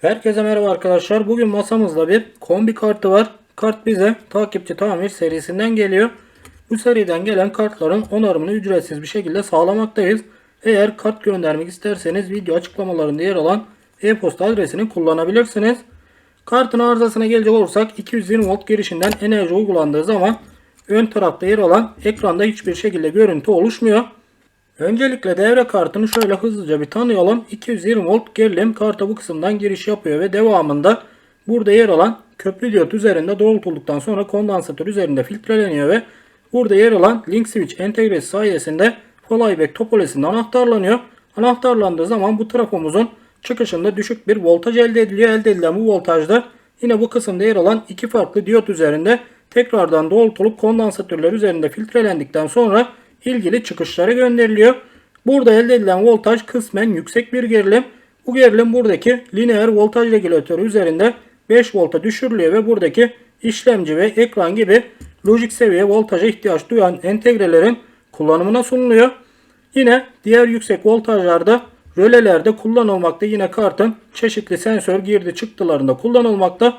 Herkese merhaba arkadaşlar. Bugün masamızda bir kombi kartı var. Kart bize takipçi tamir serisinden geliyor. Bu seriden gelen kartların onarımını ücretsiz bir şekilde sağlamaktayız. Eğer kart göndermek isterseniz video açıklamalarında yer alan e-posta adresini kullanabilirsiniz. Kartın arızasına gelecek olursak 220 volt girişinden enerji uygulandığı zaman ön tarafta yer alan ekranda hiçbir şekilde görüntü oluşmuyor. Öncelikle devre kartını şöyle hızlıca bir tanıyalım. 220 volt gerilim karta bu kısımdan giriş yapıyor ve devamında burada yer alan köprü diyot üzerinde doğrultulduktan sonra kondansatör üzerinde filtreleniyor ve burada yer alan link switch entegresi sayesinde flyback topolojisinde anahtarlanıyor. Anahtarlandığı zaman bu trafomuzun çıkışında düşük bir voltaj elde ediliyor. Elde edilen bu voltajda yine bu kısımda yer alan iki farklı diyot üzerinde tekrardan doğrultulup kondansatörler üzerinde filtrelendikten sonra ilgili çıkışlara gönderiliyor. Burada elde edilen voltaj kısmen yüksek bir gerilim. Bu gerilim buradaki lineer voltaj regülatörü üzerinde 5 volta düşürülüyor ve buradaki işlemci ve ekran gibi lojik seviye voltaja ihtiyaç duyan entegrelerin kullanımına sunuluyor. Yine diğer yüksek voltajlarda rölelerde kullanılmakta. Yine kartın çeşitli sensör girdi çıktılarında kullanılmakta.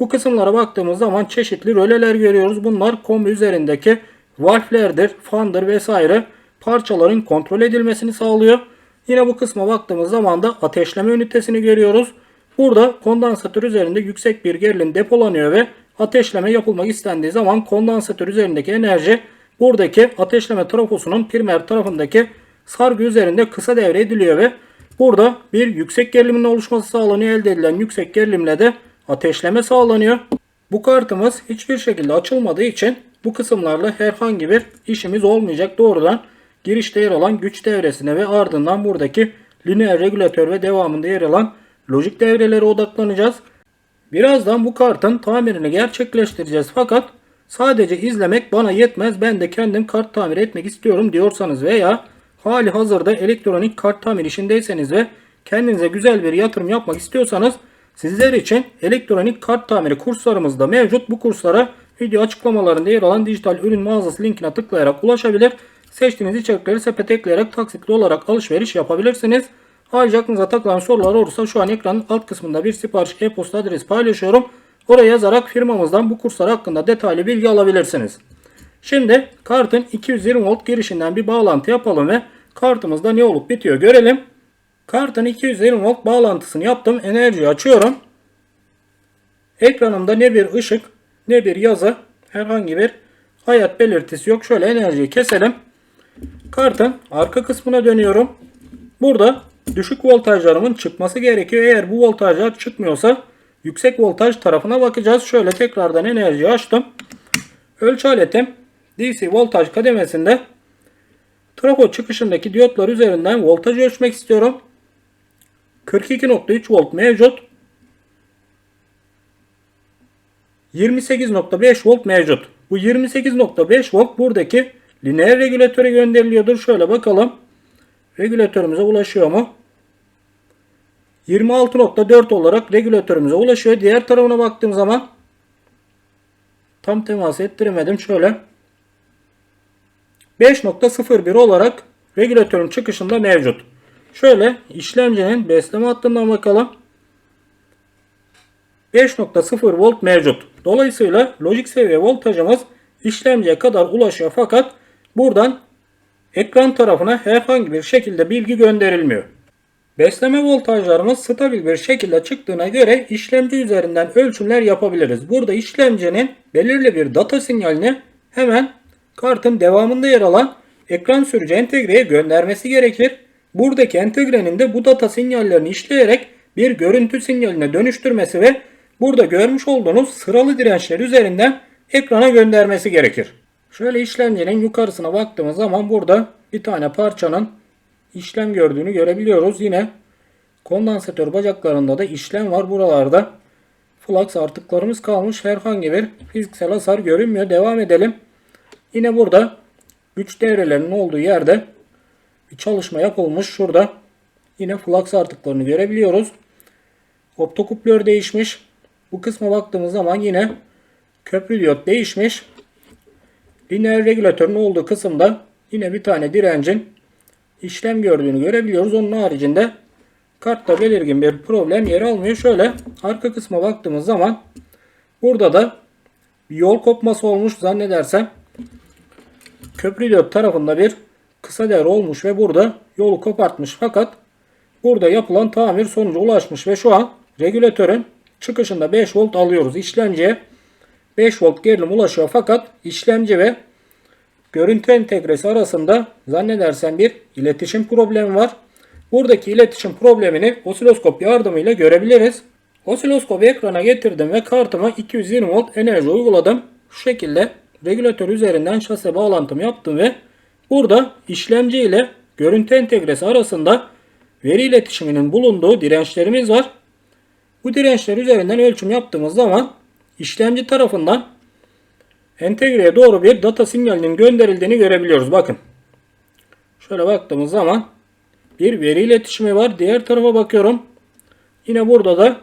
Bu kısımlara baktığımız zaman çeşitli röleler görüyoruz. Bunlar kombi üzerindeki valflerdir, fandır vesaire parçaların kontrol edilmesini sağlıyor. Yine bu kısma baktığımız zaman da ateşleme ünitesini görüyoruz. Burada kondansatör üzerinde yüksek bir gerilim depolanıyor ve ateşleme yapılmak istendiği zaman kondansatör üzerindeki enerji buradaki ateşleme trafosunun primer tarafındaki sargı üzerinde kısa devre ediliyor ve burada bir yüksek gerilimin oluşması sağlanıyor. Elde edilen yüksek gerilimle de ateşleme sağlanıyor. Bu kartımız hiçbir şekilde açılmadığı için bu kısımlarla herhangi bir işimiz olmayacak. Doğrudan girişte yer alan güç devresine ve ardından buradaki lineer regülatör ve devamında yer alan lojik devrelere odaklanacağız. Birazdan bu kartın tamirini gerçekleştireceğiz fakat sadece izlemek bana yetmez. Ben de kendim kart tamir etmek istiyorum diyorsanız veya hali hazırda elektronik kart tamir işindeyseniz ve kendinize güzel bir yatırım yapmak istiyorsanız sizler için elektronik kart tamiri kurslarımız da mevcut. Bu kurslara video açıklamalarında yer alan dijital ürün mağazası linkine tıklayarak ulaşabilir. Seçtiğiniz içerikleri sepete ekleyerek taksitli olarak alışveriş yapabilirsiniz. Ayrıca aklınıza takılan sorular olursa şu an ekranın alt kısmında bir sipariş e-posta adresi paylaşıyorum. Oraya yazarak firmamızdan bu kurslar hakkında detaylı bilgi alabilirsiniz. Şimdi kartın 220 volt girişinden bir bağlantı yapalım ve kartımızda ne olup bitiyor görelim. Kartın 220 volt bağlantısını yaptım. Enerjiyi açıyorum. Ekranımda ne bir ışık ne bir yazı herhangi bir hayat belirtisi yok. Şöyle enerjiyi keselim. Kartın arka kısmına dönüyorum. Burada düşük voltajlarımın çıkması gerekiyor. Eğer bu voltajlar çıkmıyorsa yüksek voltaj tarafına bakacağız. Şöyle tekrardan enerjiyi açtım. Ölçü aletim DC voltaj kademesinde trafo çıkışındaki diyotlar üzerinden voltaj ölçmek istiyorum. 42.3 volt mevcut. 28.5 volt mevcut. Bu 28.5 volt buradaki lineer regülatöre gönderiliyordur. Şöyle bakalım. Regülatörümüze ulaşıyor mu? 26.4 olarak regülatörümüze ulaşıyor. Diğer tarafına baktığım zaman tam temas ettiremedim. Şöyle 5.01 olarak regülatörün çıkışında mevcut. Şöyle işlemcinin besleme hattından bakalım. 5.0 volt mevcut. Dolayısıyla lojik seviye voltajımız işlemciye kadar ulaşıyor fakat buradan ekran tarafına herhangi bir şekilde bilgi gönderilmiyor. Besleme voltajlarımız stabil bir şekilde çıktığına göre işlemci üzerinden ölçümler yapabiliriz. Burada işlemcinin belirli bir data sinyalini hemen kartın devamında yer alan ekran sürücü entegreye göndermesi gerekir. Buradaki entegrenin de bu data sinyallerini işleyerek bir görüntü sinyaline dönüştürmesi ve burada görmüş olduğunuz sıralı dirençler üzerinden ekrana göndermesi gerekir. Şöyle işlemcinin yukarısına baktığımız zaman burada bir tane parçanın işlem gördüğünü görebiliyoruz. Yine kondansatör bacaklarında da işlem var. Buralarda flux artıklarımız kalmış. Herhangi bir fiziksel hasar görünmüyor. Devam edelim. Yine burada güç devrelerinin olduğu yerde bir çalışma yapılmış. Şurada yine flux artıklarını görebiliyoruz. Optokuplör değişmiş. Bu kısma baktığımız zaman yine köprü diyot değişmiş. Lineer regülatörün olduğu kısımda yine bir tane direncin işlem gördüğünü görebiliyoruz. Onun haricinde kartta belirgin bir problem yer almıyor. Şöyle arka kısma baktığımız zaman burada da bir yol kopması olmuş zannedersem. Köprü dört tarafında bir kısa devre olmuş ve burada yolu kopartmış fakat burada yapılan tamir sonucu ulaşmış ve şu an regülatörün çıkışında 5 volt alıyoruz. İşlemciye 5 volt gerilim ulaşıyor fakat işlemci ve görüntü entegresi arasında zannedersem bir iletişim problemi var. Buradaki iletişim problemini osiloskop yardımıyla görebiliriz. Osiloskopu ekrana getirdim ve kartıma 220 volt enerji uyguladım. Şu şekilde regülatör üzerinden şase bağlantımı yaptım ve burada işlemci ile görüntü entegresi arasında veri iletişiminin bulunduğu dirençlerimiz var. Bu dirençler üzerinden ölçüm yaptığımız zaman işlemci tarafından entegreye doğru bir data sinyalinin gönderildiğini görebiliyoruz. Bakın. Şöyle baktığımız zaman bir veri iletişimi var. Diğer tarafa bakıyorum. Yine burada da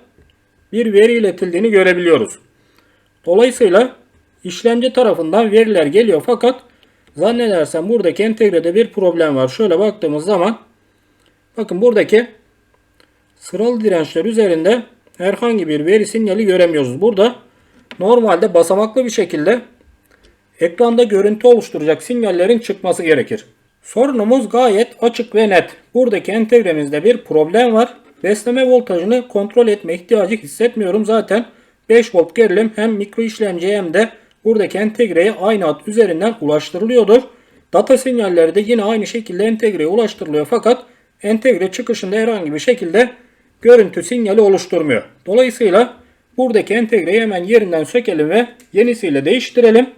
bir veri iletildiğini görebiliyoruz. Dolayısıyla işlemci tarafından veriler geliyor fakat zannedersem buradaki entegrede bir problem var. Şöyle baktığımız zaman bakın buradaki sıralı dirençler üzerinde herhangi bir veri sinyali göremiyoruz. Burada normalde basamaklı bir şekilde ekranda görüntü oluşturacak sinyallerin çıkması gerekir. Sorunumuz gayet açık ve net. Buradaki entegremizde bir problem var. Besleme voltajını kontrol etme ihtiyacı hissetmiyorum. Zaten 5 volt gerilim hem mikro işlemciye hem de buradaki entegreye aynı hat üzerinden ulaştırılıyordur. Data sinyalleri de yine aynı şekilde entegreye ulaştırılıyor fakat entegre çıkışında herhangi bir şekilde görüntü sinyali oluşturmuyor. Dolayısıyla buradaki entegreyi hemen yerinden sökelim ve yenisiyle değiştirelim.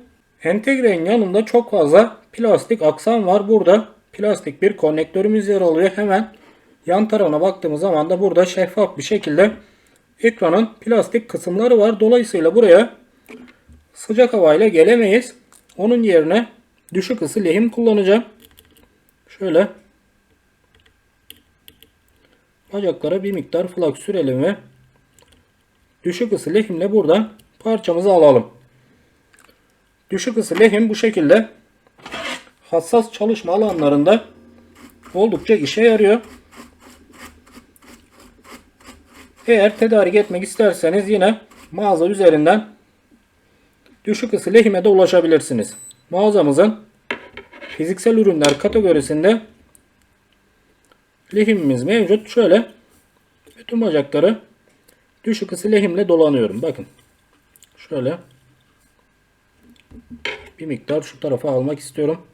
Entegrenin yanında çok fazla plastik aksam var. Burada plastik bir konnektörümüz yer alıyor. Hemen yan tarafına baktığımız zaman da burada şeffaf bir şekilde ekranın plastik kısımları var. Dolayısıyla buraya sıcak havayla gelemeyiz. Onun yerine düşük ısı lehim kullanacağım. Şöyle bacaklara bir miktar flak sürelim ve düşük ısı lehimle buradan parçamızı alalım. Düşük ısı lehim bu şekilde hassas çalışma alanlarında oldukça işe yarıyor. Eğer tedarik etmek isterseniz yine mağaza üzerinden düşük ısı lehime de ulaşabilirsiniz. Mağazamızın fiziksel ürünler kategorisinde lehimimiz mevcut. Şöyle bütün bacakları düşük ısı lehimle dolanıyorum. Bakın. Şöyle bir miktar şu tarafa almak istiyorum.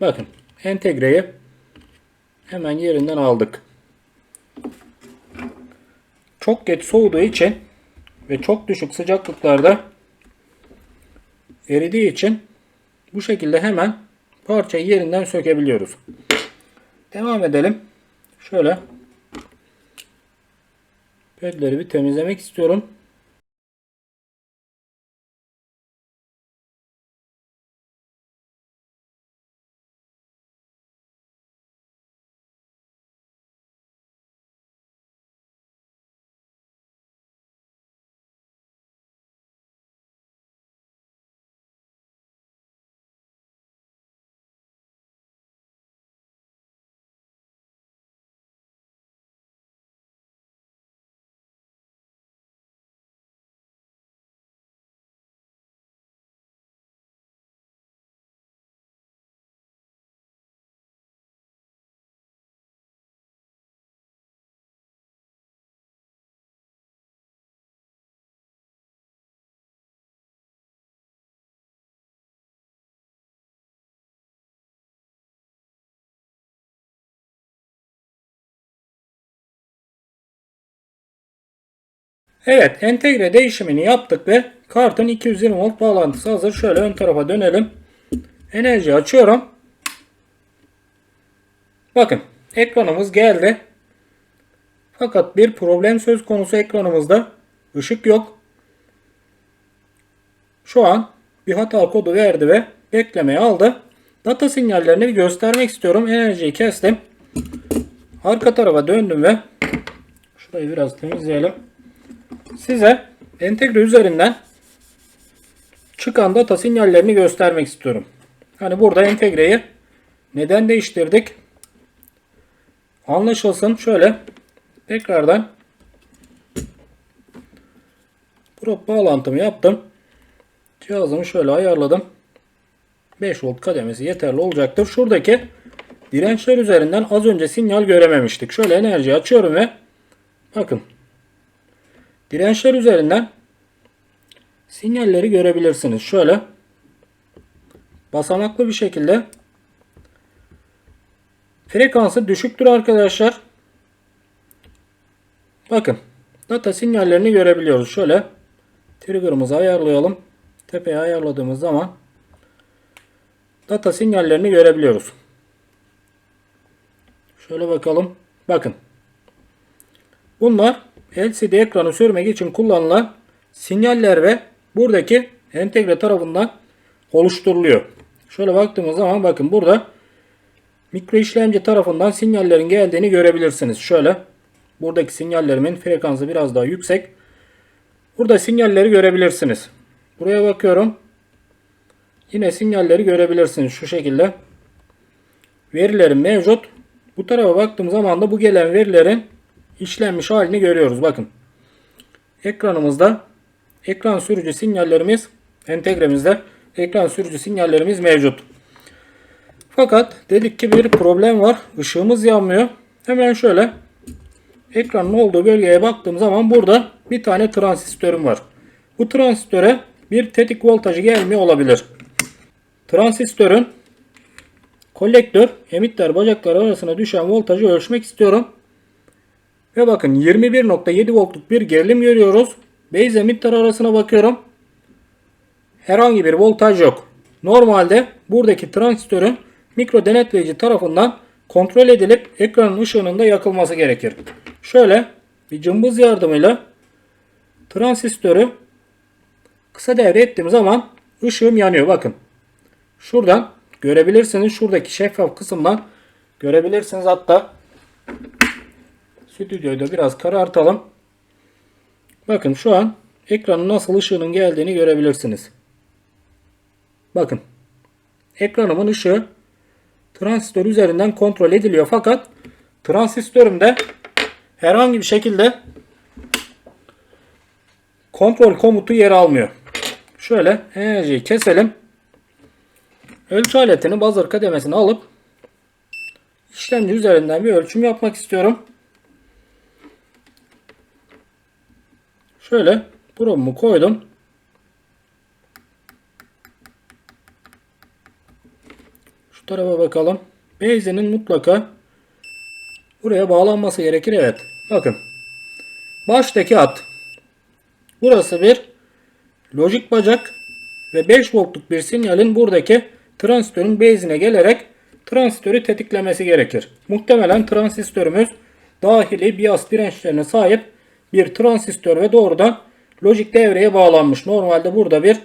Bakın entegreyi hemen yerinden aldık. Çok geç soğuduğu için ve çok düşük sıcaklıklarda eridiği için bu şekilde hemen parçayı yerinden sökebiliyoruz. Devam edelim. Şöyle pedleri bir temizlemek istiyorum. Evet entegre değişimini yaptık ve kartın 220 volt bağlantısı hazır. Şöyle ön tarafa dönelim. Enerji açıyorum. Bakın ekranımız geldi. Fakat bir problem söz konusu ekranımızda. ışık yok. Şu an bir hata kodu verdi ve beklemeye aldı. Data sinyallerini bir göstermek istiyorum. Enerjiyi kestim. Arka tarafa döndüm ve şurayı biraz temizleyelim size entegre üzerinden çıkan data sinyallerini göstermek istiyorum. Hani burada entegreyi neden değiştirdik? Anlaşılsın. Şöyle tekrardan prop bağlantımı yaptım. Cihazımı şöyle ayarladım. 5 volt kademesi yeterli olacaktır. Şuradaki dirençler üzerinden az önce sinyal görememiştik. Şöyle enerji açıyorum ve bakın dirençler üzerinden sinyalleri görebilirsiniz. Şöyle basamaklı bir şekilde frekansı düşüktür arkadaşlar. Bakın data sinyallerini görebiliyoruz. Şöyle trigger'ımızı ayarlayalım. Tepeye ayarladığımız zaman data sinyallerini görebiliyoruz. Şöyle bakalım. Bakın. Bunlar LCD ekranı sürmek için kullanılan sinyaller ve buradaki entegre tarafından oluşturuluyor. Şöyle baktığımız zaman bakın burada mikro işlemci tarafından sinyallerin geldiğini görebilirsiniz. Şöyle buradaki sinyallerimin frekansı biraz daha yüksek. Burada sinyalleri görebilirsiniz. Buraya bakıyorum. Yine sinyalleri görebilirsiniz şu şekilde. Verilerim mevcut. Bu tarafa baktığım zaman da bu gelen verilerin işlenmiş halini görüyoruz. Bakın. Ekranımızda ekran sürücü sinyallerimiz entegremizde ekran sürücü sinyallerimiz mevcut. Fakat dedik ki bir problem var. Işığımız yanmıyor. Hemen şöyle ekranın olduğu bölgeye baktığım zaman burada bir tane transistörüm var. Bu transistöre bir tetik voltajı gelmiyor olabilir. Transistörün kolektör emitter bacakları arasına düşen voltajı ölçmek istiyorum. Ve bakın 21.7 voltluk bir gerilim görüyoruz. Base emitter arasına bakıyorum. Herhangi bir voltaj yok. Normalde buradaki transistörün mikro denetleyici tarafından kontrol edilip ekranın ışığının da yakılması gerekir. Şöyle bir cımbız yardımıyla transistörü kısa devre ettiğim zaman ışığım yanıyor. Bakın. Şuradan görebilirsiniz. Şuradaki şeffaf kısımdan görebilirsiniz. Hatta stüdyoyu da biraz karartalım. Bakın şu an ekranın nasıl ışığının geldiğini görebilirsiniz. Bakın. Ekranımın ışığı transistör üzerinden kontrol ediliyor. Fakat transistörümde herhangi bir şekilde kontrol komutu yer almıyor. Şöyle enerjiyi keselim. Ölçü aletini buzzer kademesine alıp işlemci üzerinden bir ölçüm yapmak istiyorum. Şöyle probumu koydum. Şu tarafa bakalım. Base'inin mutlaka buraya bağlanması gerekir. Evet. Bakın. Baştaki hat. Burası bir lojik bacak ve 5 voltluk bir sinyalin buradaki transistörün base'ine gelerek transistörü tetiklemesi gerekir. Muhtemelen transistörümüz dahili bias dirençlerine sahip bir transistör ve doğrudan lojik devreye bağlanmış. Normalde burada bir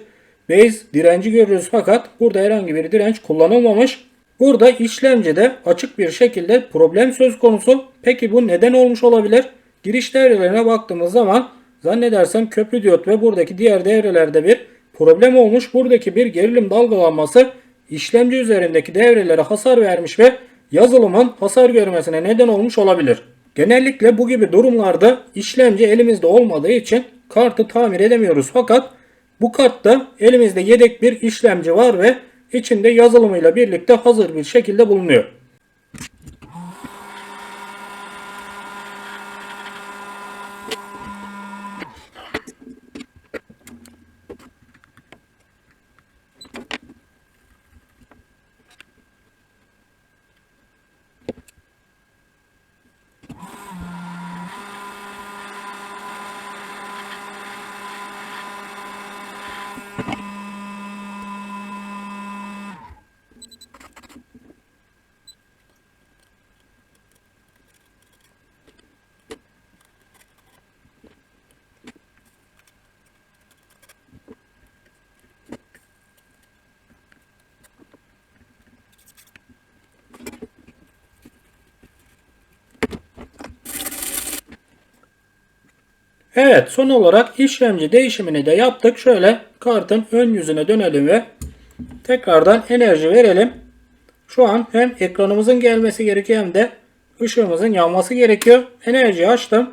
base direnci görürüz fakat burada herhangi bir direnç kullanılmamış. Burada işlemcide açık bir şekilde problem söz konusu. Peki bu neden olmuş olabilir? Giriş devrelerine baktığımız zaman zannedersem köprü diyot ve buradaki diğer devrelerde bir problem olmuş. Buradaki bir gerilim dalgalanması işlemci üzerindeki devrelere hasar vermiş ve yazılımın hasar görmesine neden olmuş olabilir. Genellikle bu gibi durumlarda işlemci elimizde olmadığı için kartı tamir edemiyoruz. Fakat bu kartta elimizde yedek bir işlemci var ve içinde yazılımıyla birlikte hazır bir şekilde bulunuyor. Evet son olarak işlemci değişimini de yaptık. Şöyle kartın ön yüzüne dönelim ve Tekrardan enerji verelim. Şu an hem ekranımızın gelmesi gerekiyor hem de ışığımızın yanması gerekiyor. Enerjiyi açtım.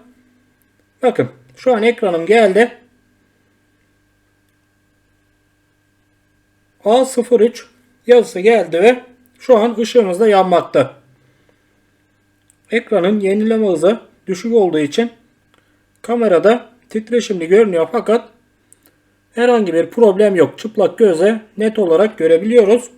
Bakın şu an ekranım geldi. A03 yazısı geldi ve şu an ışığımız da yanmakta. Ekranın yenileme hızı düşük olduğu için kamerada titreşimli görünüyor fakat herhangi bir problem yok. Çıplak göze net olarak görebiliyoruz.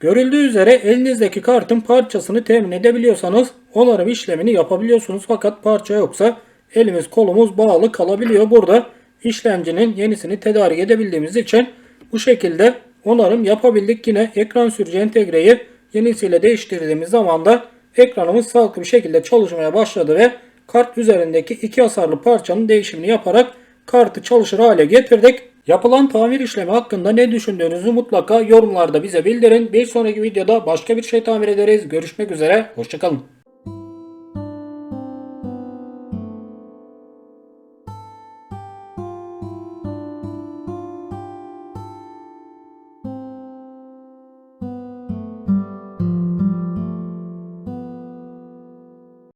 Görüldüğü üzere elinizdeki kartın parçasını temin edebiliyorsanız onarım işlemini yapabiliyorsunuz. Fakat parça yoksa elimiz kolumuz bağlı kalabiliyor. Burada işlemcinin yenisini tedarik edebildiğimiz için bu şekilde onarım yapabildik. Yine ekran sürücü entegreyi yenisiyle değiştirdiğimiz zaman da ekranımız sağlıklı bir şekilde çalışmaya başladı ve kart üzerindeki iki hasarlı parçanın değişimini yaparak kartı çalışır hale getirdik. Yapılan tamir işlemi hakkında ne düşündüğünüzü mutlaka yorumlarda bize bildirin. Bir sonraki videoda başka bir şey tamir ederiz. Görüşmek üzere. Hoşçakalın.